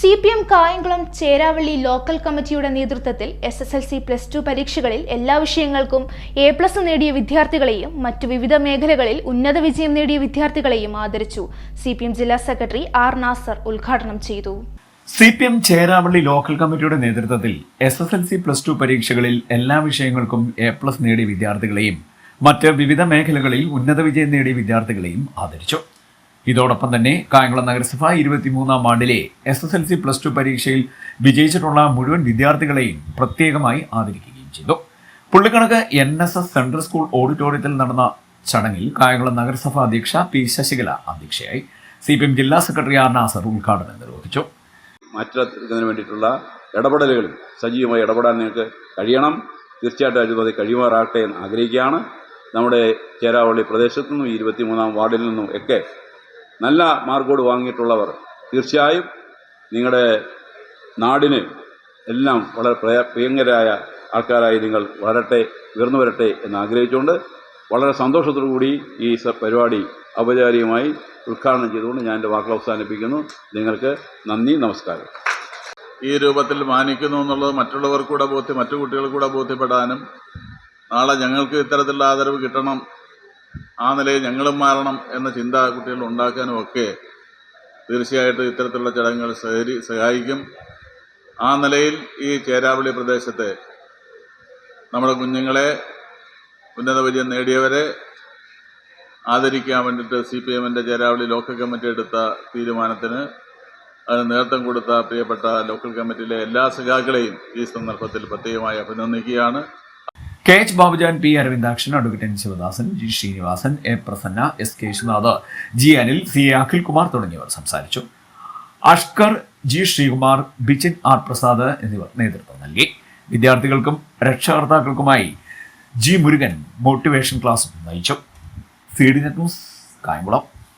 C P M Kayamkulam Cheravally local കമ്മിറ്റിയുടെ നേതൃത്വത്തിൽ S S L C plus two പരീക്ഷകളിൽ എല്ലാ വിഷയങ്ങൾക്കും എ പ്ലസ് നേടിയ വിദ്യാർത്ഥികളെയും മറ്റു വിവിധ മേഖലകളിൽ ഉന്നത വിജയം നേടിയ വിദ്യാർത്ഥികളെയും ആദരിച്ചു. സി പി എം ജില്ലാ സെക്രട്ടറി ആർ നാസർ ഉദ്ഘാടനം ചെയ്തു. C P M Cheravally local കമ്മിറ്റിയുടെ നേതൃത്വത്തിൽ S S L C plus two പരീക്ഷകളിൽ എല്ലാ വിഷയങ്ങൾക്കും എ പ്ലസ് നേടിയ വിദ്യാർത്ഥികളെയും മറ്റ് വിവിധ മേഖലകളിൽ ഉന്നത വിജയം നേടിയ വിദ്യാർത്ഥികളെയും ആദരിച്ചു. ഇതോടൊപ്പം തന്നെ കായംകുളം നഗരസഭ ഇരുപത്തിമൂന്നാം വാർഡിലെ S S L C plus two പരീക്ഷയിൽ വിജയിച്ചിട്ടുള്ള മുഴുവൻ വിദ്യാർത്ഥികളെയും പ്രത്യേകമായി ആദരിക്കുകയും ചെയ്തു. Pullikkanakku N S S central school ഓഡിറ്റോറിയത്തിൽ നടന്ന ചടങ്ങിൽ കായംകുളം നഗരസഭ അധ്യക്ഷ പി ശശികല അധ്യക്ഷയായി. സി പി എം ജില്ലാ സെക്രട്ടറി ആർ നാസർ ഉദ്ഘാടനം നിർവഹിച്ചു. മാറ്റിയെടുക്കുന്നതിന് വേണ്ടിയിട്ടുള്ള ഇടപെടലുകളിൽ സജീവമായി ഇടപെടാൻ നിങ്ങൾക്ക് കഴിയണം. തീർച്ചയായിട്ടും അത് കഴിയുമാറാകട്ടെ എന്ന് ആഗ്രഹിക്കുകയാണ്. നമ്മുടെ ചേരാവള്ളി പ്രദേശത്തു നിന്നും ഇരുപത്തിമൂന്നാം വാർഡിൽ നിന്നും ഒക്കെ നല്ല മാർക്കോട് വാങ്ങിയിട്ടുള്ളവർ തീർച്ചയായും നിങ്ങളുടെ നാടിന് എല്ലാം വളരെ പ്രയ പ്രിയങ്കരായ ആൾക്കാരായി നിങ്ങൾ വളരട്ടെ ഉയർന്നു വരട്ടെ എന്ന് ആഗ്രഹിച്ചുകൊണ്ട് വളരെ സന്തോഷത്തോടു കൂടി ഈ പരിപാടി ഔപചാരികമായി ഉദ്ഘാടനം ചെയ്തുകൊണ്ട് ഞാൻ എന്റെ വാക്കുകൾ അവസാനിപ്പിക്കുന്നു. നിങ്ങൾക്ക് നന്ദി നമസ്കാരം. ഈ രൂപത്തിൽ മാനിക്കുന്നു എന്നുള്ളത് മറ്റുള്ളവർക്കൂടെ ബോധ്യം മറ്റു കുട്ടികൾക്കൂടെ ബോധ്യപ്പെടാനും നാളെ ഞങ്ങൾക്ക് ഇത്തരത്തിലുള്ള ആദരവ് കിട്ടണം ആ നിലയിൽ ഞങ്ങളും മാറണം എന്ന ചിന്ത കുട്ടികളിൽ ഉണ്ടാക്കാനും ഒക്കെ തീർച്ചയായിട്ടും ഇത്തരത്തിലുള്ള ചടങ്ങുകൾ സഹരി സഹായിക്കും. ആ നിലയിൽ ഈ ചേരാവളി പ്രദേശത്തെ നമ്മുടെ കുഞ്ഞുങ്ങളെ ഉന്നത വിജയം നേടിയവരെ ആദരിക്കാൻ വേണ്ടിയിട്ട് സി പി എമ്മിന്റെ ചേരാവളി ലോക്കൽ കമ്മിറ്റി എടുത്ത തീരുമാനത്തിന് അതിന് നേതൃത്വം കൊടുത്ത പ്രിയപ്പെട്ട ലോക്കൽ കമ്മിറ്റിയിലെ എല്ലാ സഖാക്കളെയും ഈ സന്ദർഭത്തിൽ പ്രത്യേകമായി അഭിനന്ദിക്കുകയാണ്. K H Babujan P Aravindakshan advocate N Sivadasan G Sreenivasan A Prasanna S Keshunath G Anil C Akhil Kumar തുടങ്ങിയവർ സംസാരിച്ചു. അഷ്കർ ജി ശ്രീകുമാർ ബിച്ചിൻ ആർ പ്രസാദ് എന്നിവർ നേതൃത്വം നൽകി. വിദ്യാർത്ഥികൾക്കും രക്ഷകർത്താക്കൾക്കുമായി ജി മുരുകൻ മോട്ടിവേഷൻ ക്ലാസ് നയിച്ചു C D net news Kayamkulam.